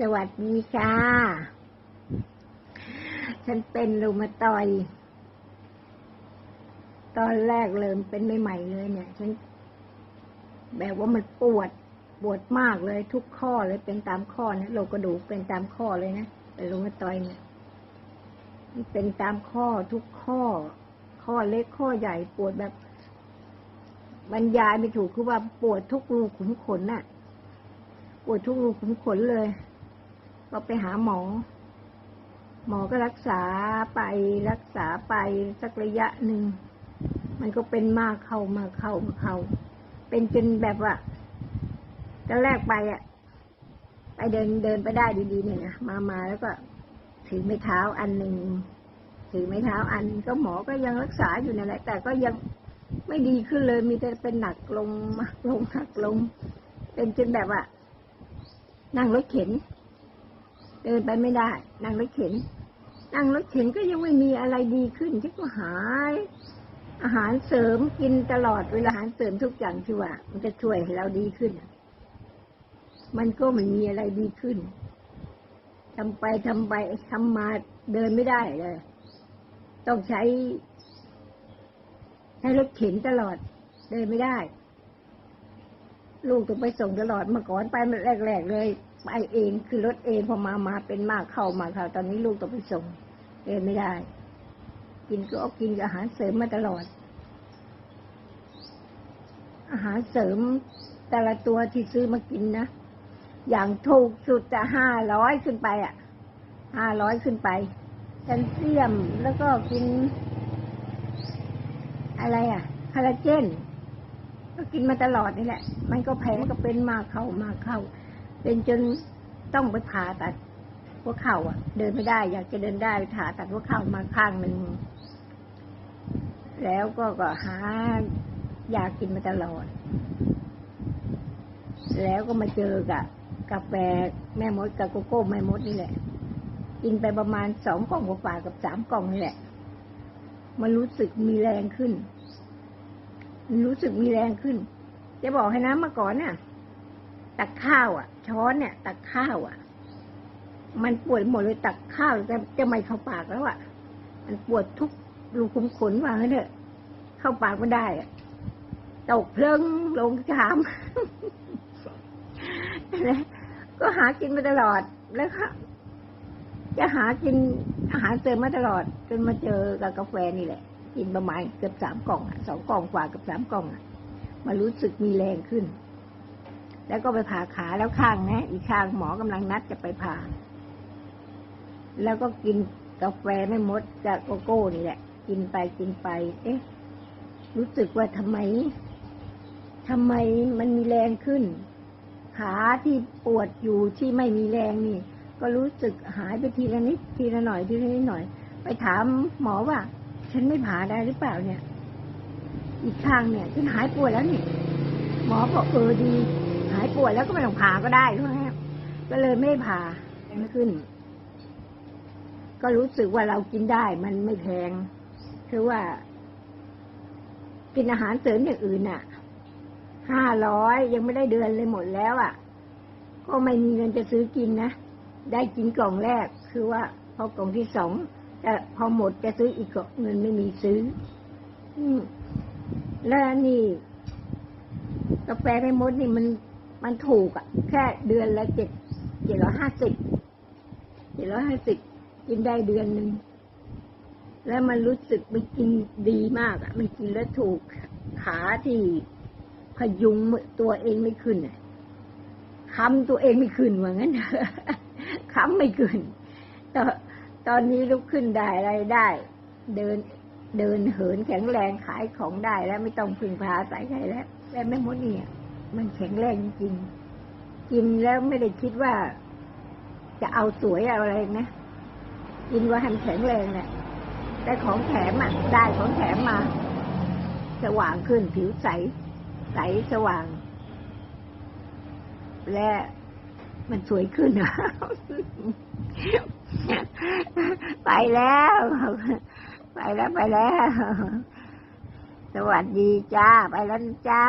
สวัสดีค่ะ ฉันเป็นรูมาตอย ตอนแรกเริ่มเป็นใหม่ๆเลยเนี่ย ฉัน แบบว่ามันปวด ปวดมากเลยทุกข้อเลยเป็นตามข้อนะโรคกระดูกเป็นตามข้อเลยนะเป็นรูมาตอยเนี่ยมันเป็นตามข้อทุกข้อ ข้อเล็กข้อใหญ่ปวดแบบ บรรยายไม่ถูกคือว่าปวดทุกรูขุมขนน่ะปวดทุกรูขุมขนเลย ก็ไปหาหมอ หมอก็รักษาไปรักษาไปสักระยะหนึ่ง มันก็เป็นมากเข้ามาเข้ามาเข้า เป็นจนแบบว่าตอนแรกไปอะ ไปเดินเดินไปได้ดีๆเนี่ยนะมามาแล้วก็ถือไม้เท้าอันหนึ่งถือไม้เท้าอันก็หมอก็ยังรักษาอยู่นั่นแหละ แต่ก็ยังไม่ดีขึ้นเลยมีแต่เป็นหนักลงหนักลงหนักลง เป็นจนแบบว่านั่งรถเข็น เดินไปไม่ได้ นั่งรถเข็น นั่งรถเข็นก็ยังไม่มีอะไรดีขึ้นที่ก็หาย อาหารเสริมกินตลอดเวลาอาหารเสริมทุกอย่างที่ว่า มันจะช่วยให้เราดีขึ้น มันก็ไม่มีอะไรดีขึ้นทำไปทำไปทำมาเดินไม่ได้เลย ต้องใช้ใช้รถเข็นตลอด เดินไม่ได้ ลูกต้องไปส่งตลอดเมื่อก่อนไปแรกๆเลย ไปเองคือรถเองพอมามาเป็นมากเข้ามาเข้าตอนนี้ลูกต้องไปส่งเดินไม่ได้ กินก็เอากินอาหารเสริมมาตลอด อาหารเสริมแต่ละตัวที่ซื้อมากินนะอย่างถูกสุดจะห้าร้อยขึ้นไปอะห้าร้อยขึ้นไปแคลเซียมแล้วก็กิน อะไรอะคอลลาเจนก็กินมาตลอดนี่แหละ มันก็แพงก็เป็นมากเข้ามากเข้า เป็นจนต้องไปผ่าตัดหัวเข่าอะ เดินไม่ได้ อยากจะเดินได้ไปผ่าตัดหัวเข่ามาข้างหนึ่งแล้วก็ก็หายากินมาตลอด แล้วก็มาเจอกับกาแฟแม่มดกับโกโก้แม่มดนี่แหละ กินไปประมาณสองกล่องกว่ากับสามกล่องนี่แหละ มันรู้สึกมีแรงขึ้น รู้สึกมีแรงขึ้น จะบอกให้นะเมื่อก่อนน่ะ ตักข้าวอะ ช้อนเนี่ย ตักข้าวอะ มันปวดหมดเลยตักข้าวจะจะไม่เข้าปากแล้วอะ มันปวดทุกรูขุมขนว่างั้นเถอะ เข้าปากไม่ได้อะตกเพลิงลงชามก็หากินมาตลอดแล้วค่ะจะหากินอาหารเสริมมาตลอด จนมาเจอกับกาแฟนี่แหละ กินประมาณเกือบสามกล่องอะสองกล่องกว่ากับสามกล่องอะมารู้สึกมีแรงขึ้น แล้วก็ไปผ่าขาแล้วข้างนะอีกข้างหมอกำลังนัดจะไปผ่า แล้วก็กินกาแฟไม่มดกับโกโก้นี่แหละ กินไปกินไป เอ๊ะ รู้สึกว่าทำไมทำไมมันมีแรงขึ้น ขาที่ปวดอยู่ที่ไม่มีแรงนี่ ก็รู้สึกหายไปทีละนิดทีละหน่อยทีละนิดหน่อย ไปถามหมอว่า ฉันไม่ผ่าได้หรือเปล่าเนี่ย อีกข้างเนี่ยฉันหายปวดแล้วนี่หมอบอกเออดี หายปวดแล้วก็ไม่ต้องผ่าก็ได้เพราะงั้นก็เลยไม่ผ่าไม่ขึ้น ก็รู้สึกว่าเรากินได้ มันไม่แพงคือว่า กินอาหารเสริมอย่างอื่นน่ะห้าร้อยยังไม่ได้เดือนเลยหมดแล้วอะ ก็ไม่มีเงินจะซื้อกินนะ ได้กินกล่องแรก คือว่า พอกล่องที่สองแต่พอหมดจะซื้ออีกกล่องเงินไม่มีซื้อ อืมแล้วนี่กาแฟไม่มดนี่มัน มันถูกอะแค่เดือนละเจ็ดเจ็ดร้อยห้าสิบเจ็ดร้อยห้าสิบกินได้เดือนหนึ่งแล้วมันรู้สึกมันกินดีมากอะมันกินแล้วถูกขาที่พยุงตัวเองไม่ขึ้นอะค้ำตัวเองไม่ขึ้นว่างั้นค้ำไม่ขึ้นตอนตอนนี้ลุกขึ้นได้อะไรได้ เดินเดินเหินแข็งแรงขายของได้แล้วไม่ต้องพึ่งพาสายใครแล้วแต่แม่มดเนี่ย มันแข็งแรงจริงๆกินแล้วไม่ได้คิดว่า จะเอาสวยเอาอะไรนะกินว่าให้มันแข็งแรงเนี่ยได้ของแถมอะได้ของแถมมา สว่างขึ้นผิวใส ใสสว่าง และมันสวยขึ้นอะไปแล้ว ไปแล้วไปแล้ว สวัสดีจ้า ไปแล้วจ้า